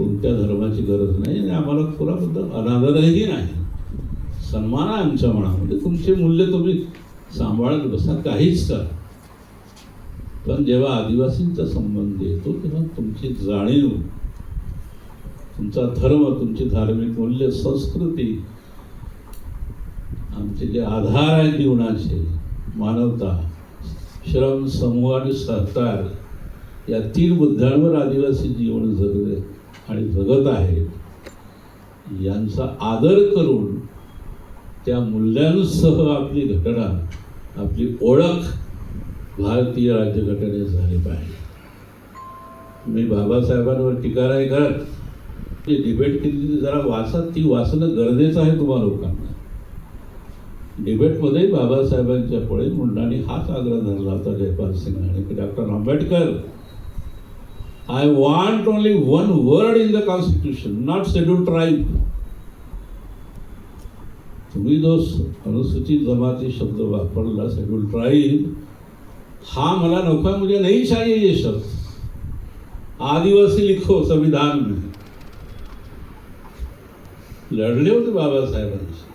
कोणत्या धर्माची गरज नाही आणि आम्हाला कुणाबद्दल अनादरही नाही. सन्मान आहे आमच्या मनामध्ये. तुमचे मूल्य तुम्ही सांभाळत बसा काहीच करा. पण जेव्हा आदिवासींचा संबंध येतो तेव्हा तुमची जाणीव तुमचा धर्म तुमची धार्मिक मूल्य संस्कृती आमचे जे आधार आहेत जीवनाचे मानवता श्रम समूह आणि सहकार या तीन मुद्द्यांवर आदिवासी जीवन जगले. आणि जगत आहेत यांचा आदर करून त्या मूल्यांसह आपली घटना आपली ओळख भारतीय राज्यघटनेत झाली पाहिजे. मी बाबासाहेबांवर टीका नाही करत. ते डिबेट केली ती जरा वाचा ती वाचणं गरजेचं आहे तुम्हा लोकांना. डिबेटमध्ये बाबासाहेबांच्या पुढे मुंडाने हाच आग्रह धरला होता जयपाल सिंग आणि doctor Ambedkar. I want only one word in the constitution not schedule tribe तुम्ही जो अनुसूचित जमाती शब्द वापरला शेड्यूल ट्राईब हा मला नको मुझे नहीं चाहिए ये शब्द आदिवासी लिखो संविधान में लढले होते बाबासाहेबांशी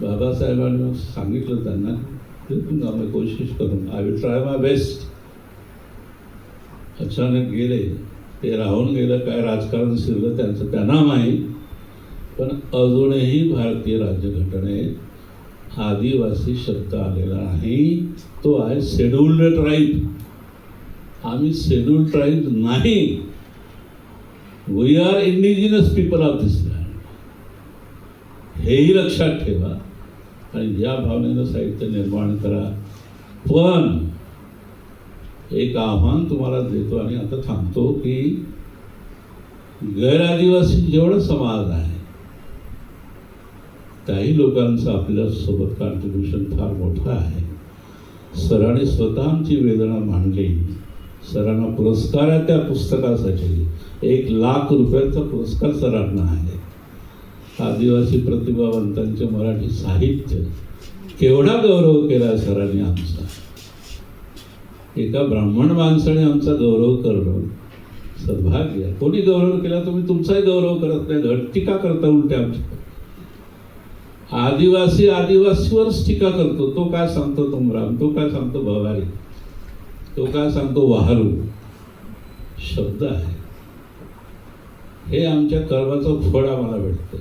बाबासाहेबांनी सांगितलं त्यांना मैं कोशिश करून I will try my best अचानक गेले ते राहून गेलं काय राजकारण शिरलं त्यांचं त्यांना माहीत. पण अजूनही भारतीय राज्यघटनेत आदिवासी शब्द आलेला नाही. तो आहे शेड्युल्ड ट्राईब आम्ही शेड्युल्ड ट्राईब नाही. We are indigenous people of this land हेही लक्षात ठेवा आणि या भावनेनं साहित्य निर्माण करा. पण एक आव्हान तुम्हाला देतो आणि आता थांबतो की गैरआदिवासी जेवढं समाज आहे काही लोकांचं आपल्यासोबत कॉन्ट्रीब्युशन फार मोठं आहे. सरांनी स्वतः आमची वेदना मांडली. सरांना पुरस्कार आहे त्या पुस्तकासाठी. एक लाख रुपयांचा पुरस्कार सरांना आहे. आदिवासी प्रतिभावंतांचे मराठी साहित्य केवढा गौरव केला सरांनी आमचा. एका ब्राह्मण माणसाने आमचा गौरव करणं सद्भाग्य. कोणी गौरव केला तुम्ही तुमचाही गौरव करत नाही. घट टीका करता उलट्या आमच्या आदिवासी आदिवासीवरच टीका करतो. तो काय सांगतो तुमराम? तो काय सांगतो भवारी तो काय सांगतो वाहरू? शब्द आहे. हे आमच्या कर्माचं फळ आम्हाला भेटतं